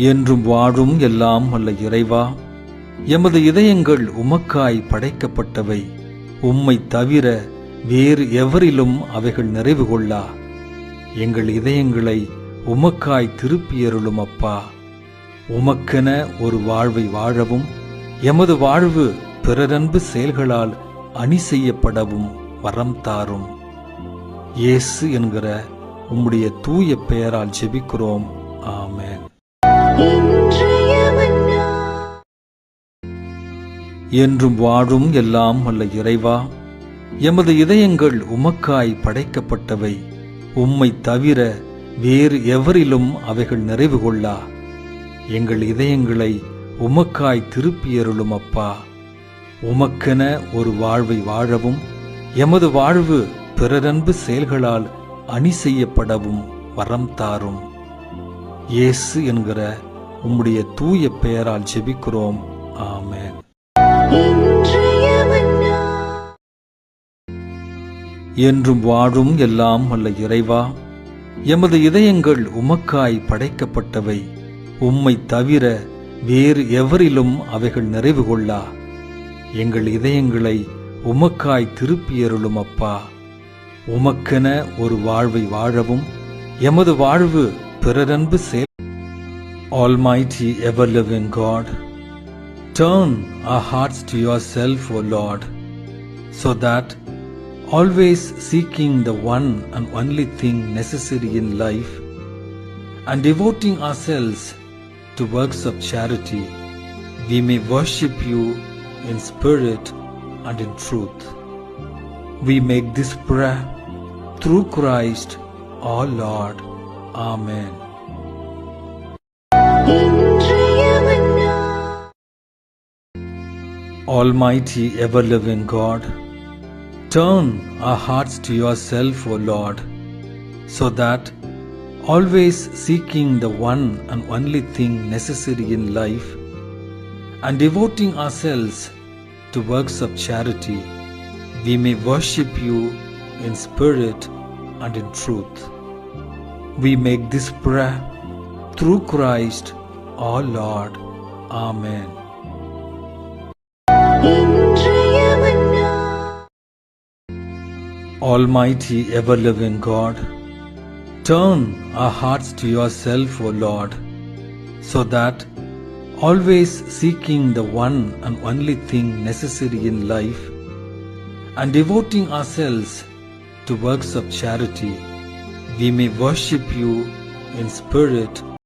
என்றும் வாழும் எல்லாம் அல்ல இறைவா எமது இதயங்கள் உமக்காய் படைக்கப்பட்டவை. உம்மை தவிர வேறு எவரிலும் அவைகள் நிறைவு கொள்ளா. எங்கள் இதயங்களை உமக்காய் திருப்பியருளும் அப்பா. உமக்கென ஒரு வாழ்வை வாழவும் எமது வாழ்வு பிறரன்பு செயல்களால் அணி செய்யப்படவும் வரம் தாரும். இயேசு என்கிற உம்முடைய தூய பெயரால் ஜெபிக்கிறோம். ஆமேன். என்றும் வாழும் எல்லாம் அல்ல இறைவா எமது இதயங்கள் உமக்காய் படைக்கப்பட்டவை. உம்மை தவிர வேறு எவரிலும் அவைகள் நிறைவு கொள்ளா. எங்கள் இதயங்களை உமக்காய் திருப்பியருளும் அப்பா. உமக்கென ஒரு வாழ்வை வாழவும் எமது வாழ்வு பிறரன்பு செயல்களால் அணி செய்யப்படவும் வரம் தாரும். இயேசு என்கிற உம்முடைய தூய பெயரால் ஜெபிக்கிறோம். ஆமேன். என்றும் வாழும் எல்லாம் அல்ல இறைவா எமது இதயங்கள் உமக்காய் படைக்கப்பட்டவை. உம்மை தவிர வேறு எவரிலும் அவைகள் நிறைவு கொள்ளா. எங்கள் இதயங்களை உமக்காய் திருப்பியருளும் அப்பா. உமக்கென ஒரு வாழ்வை வாழவும் எமது வாழ்வு பிறரன்பு செயல் Almighty ever living God, turn our hearts to yourself, O Lord, so that, always seeking the one and only thing necessary in life and devoting ourselves to works of charity, we may worship you in spirit and in truth. We make this prayer through Christ our Lord. Amen. Almighty ever living God, turn our hearts to yourself, O Lord, so that, always seeking the one and only thing necessary in life, and devoting ourselves to works of charity, we may worship you in spirit and in truth. We make this prayer through Christ our Lord. Amen. Almighty ever living God, turn our hearts to yourself, O Lord, so that, always seeking the one and only thing necessary in life, and devoting ourselves to works of charity, we may worship you in spirit